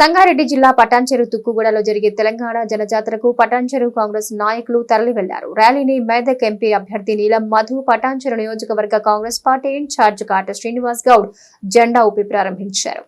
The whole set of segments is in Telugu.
సంగారెడ్డి జిల్లా పటాన్చెరు తుక్కుగూడలో జరిగే తెలంగాణ జనజాతరకు పటాన్చెరు కాంగ్రెస్ నాయకులు తరలి వెళ్ళారు ర్యాలీని మేదక్ ఎంపీ అభ్యర్థి నీలం మధు పటాన్చెరు నియోజకవర్గ కాంగ్రెస్ పార్టీ ఇన్ఛార్జ్ కాట శ్రీనివాస్ గౌడ్ జెండా ఊపి ప్రారంభించారు.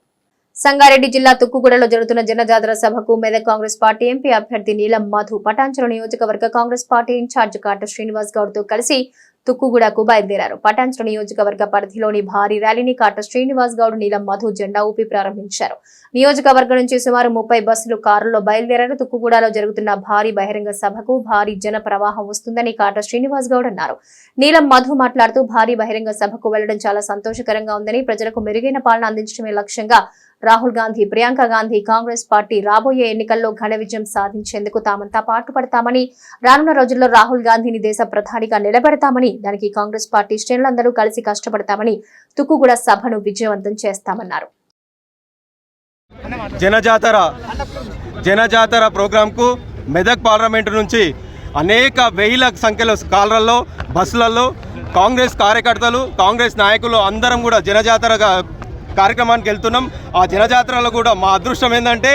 సంగారెడ్డి జిల్లా తుక్కుగూడలో జరుగుతున్న జనజాతర సభకు మెదక్ కాంగ్రెస్ పార్టీ ఎంపీ అభ్యర్థి నీలం మధు పటాన్చెరు నియోజకవర్గ కాంగ్రెస్ పార్టీ ఇన్ఛార్జ్ కాట శ్రీనివాస్ గౌడ్తో కలిసి తుక్కుగూడకు బయలుదేరారు. పటాన్స్టు నియోజకవర్గ పరిధిలోని భారీ ర్యాలీని కాట శ్రీనివాస్ గౌడ్ నీలం మధు జెండా ఊపి ప్రారంభించారు. నియోజకవర్గం నుంచి సుమారు ముప్పై బస్సులు కారులో బయలుదేరారు. తుక్కుగూడలో జరుగుతున్న భారీ బహిరంగ సభకు భారీ జన ప్రవాహం వస్తుందని కాట శ్రీనివాస్ గౌడ్ అన్నారు. నీలం మధు మాట్లాడుతూ భారీ బహిరంగ సభకు వెళ్ళడం చాలా సంతోషకరంగా ఉందని ప్రజలకు మెరుగైన పాలన అందించడమే లక్ష్యంగా రాహుల్ గాంధీ ప్రియాంక గాంధీ కాంగ్రెస్ పార్టీ రాబోయే ఎన్నికల్లో ఘన విజయం సాధించేందుకు తామంతా పాటుపడతామని రానున్న రోజుల్లో రాహుల్ గాంధీని దేశ ప్రధానిగా నిలబెడతామని దానికి కాంగ్రెస్ పార్టీ శ్రేణులందరూ కలిసి కష్టపడతామని తుక్కుగూడ సభను విజయవంతం చేస్తామన్నారు. జనజాతర జనజాతర ప్రోగ్రాంకు మెదక్ పార్లమెంటు నుంచి అనేక వేల సంఖ్యలో కాలర్లలో బస్సులలో కాంగ్రెస్ కార్యకర్తలు కాంగ్రెస్ నాయకులు అందరం కూడా జనజాతరగా కార్యక్రమానికి వెళ్తున్నాం. ఆ జనజాతరలో కూడా మా అదృష్టం ఏంటంటే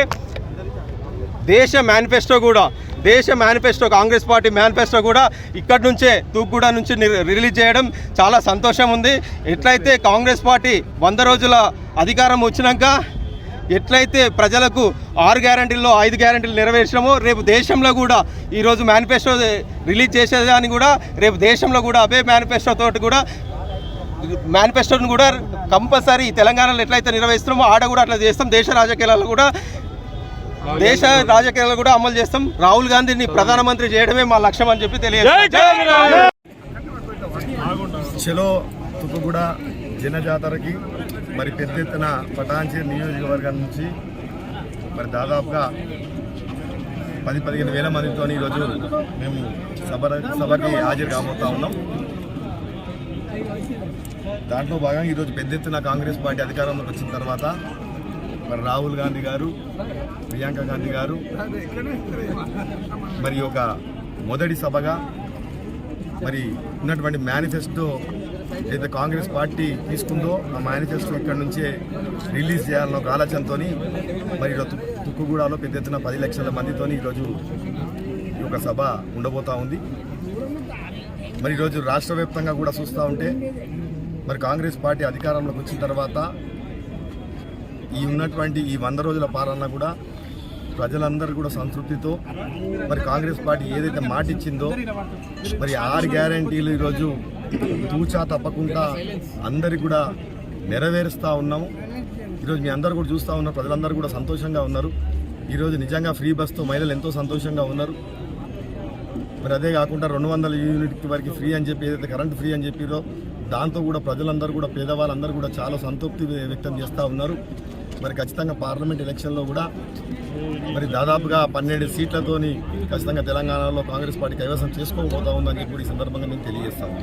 దేశ మేనిఫెస్టో కూడా దేశ మేనిఫెస్టో కాంగ్రెస్ పార్టీ మేనిఫెస్టో కూడా ఇక్కడి నుంచే తూక్కుగూడ నుంచి రిలీజ్ చేయడం చాలా సంతోషం ఉంది. ఎట్లయితే కాంగ్రెస్ పార్టీ వంద రోజుల అధికారం వచ్చినాక ఎట్లయితే ప్రజలకు ఆరు గ్యారంటీల్లో ఐదు గ్యారంటీలు నెరవేర్చడమో రేపు దేశంలో కూడా ఈరోజు మేనిఫెస్టో రిలీజ్ చేసేదాన్ని కూడా రేపు దేశంలో కూడా అవే మేనిఫెస్టోతో కూడా మేనిఫెస్టోని కూడా కంపల్సరీ తెలంగాణలో ఎట్లయితే నిర్వహిస్తున్నామో ఆడ కూడా అట్లా చేస్తాం. దేశ రాజకీయాలలో కూడా దేశ రాజకీయాలు కూడా అమలు చేస్తాం. రాహుల్ గాంధీని ప్రధానమంత్రి చేయడమే మా లక్ష్యం అని చెప్పి చలో తుక్కుగూడ జనజాతరకి మరి పెద్ద ఎత్తున పటాన్చేరు నియోజకవర్గం నుంచి మరి దాదాపుగా పది పదిహేను వేల మందితో ఈరోజు మేము సభ సభకి హాజరు కాబోతా ఉన్నాం. దాంట్లో భాగంగా ఈరోజు పెద్ద ఎత్తున కాంగ్రెస్ పార్టీ అధికారంలోకి వచ్చిన తర్వాత మరి రాహుల్ గాంధీ గారు ప్రియాంక గాంధీ గారు మరి ఒక మొదటి సభగా మరి ఉన్నటువంటి మేనిఫెస్టో ఏదైతే కాంగ్రెస్ పార్టీ తీసుకుందో ఆ మేనిఫెస్టో ఇక్కడ నుంచే రిలీజ్ చేయాలన్న ఒక ఆలోచనతో మరి తుక్కుగూడలో పెద్ద ఎత్తున పది లక్షల మందితో ఈరోజు ఈ యొక్క సభ ఉండబోతా ఉంది. మరి ఈరోజు రాష్ట్ర వ్యాప్తంగా కూడా చూస్తూ ఉంటే మరి కాంగ్రెస్ పార్టీ అధికారంలోకి వచ్చిన తర్వాత ఈ ఉన్నటువంటి ఈ వంద రోజుల పాలన కూడా ప్రజలందరూ కూడా సంతృప్తితో మరి కాంగ్రెస్ పార్టీ ఏదైతే మాట ఇచ్చిందో మరి ఆరు గ్యారంటీలు ఈరోజు తూచా తప్పకుండా అందరికి కూడా నెరవేరుస్తూ ఉన్నాము. ఈరోజు మీ అందరూ కూడా చూస్తూ ఉన్నారు ప్రజలందరూ కూడా సంతోషంగా ఉన్నారు. ఈరోజు నిజంగా ఫ్రీ బస్తో మహిళలు ఎంతో సంతోషంగా ఉన్నారు. మరి అదే కాకుండా రెండు వందల యూనిట్ వరకు ఫ్రీ అని చెప్పి ఏదైతే కరెంట్ ఫ్రీ అని చెప్పిరో దాంతో కూడా ప్రజలందరూ కూడా పేదవాళ్ళందరూ కూడా చాలా సంతృప్తి వ్యక్తం చేస్తూ ఉన్నారు. మరి ఖచ్చితంగా పార్లమెంట్ ఎలక్షన్లో కూడా మరి దాదాపుగా పన్నెండు సీట్లతోని ఖచ్చితంగా తెలంగాణలో కాంగ్రెస్ పార్టీ కైవసం చేసుకోబోతా ఉందని చెప్పి ఈ సందర్భంగా నేను తెలియజేస్తాను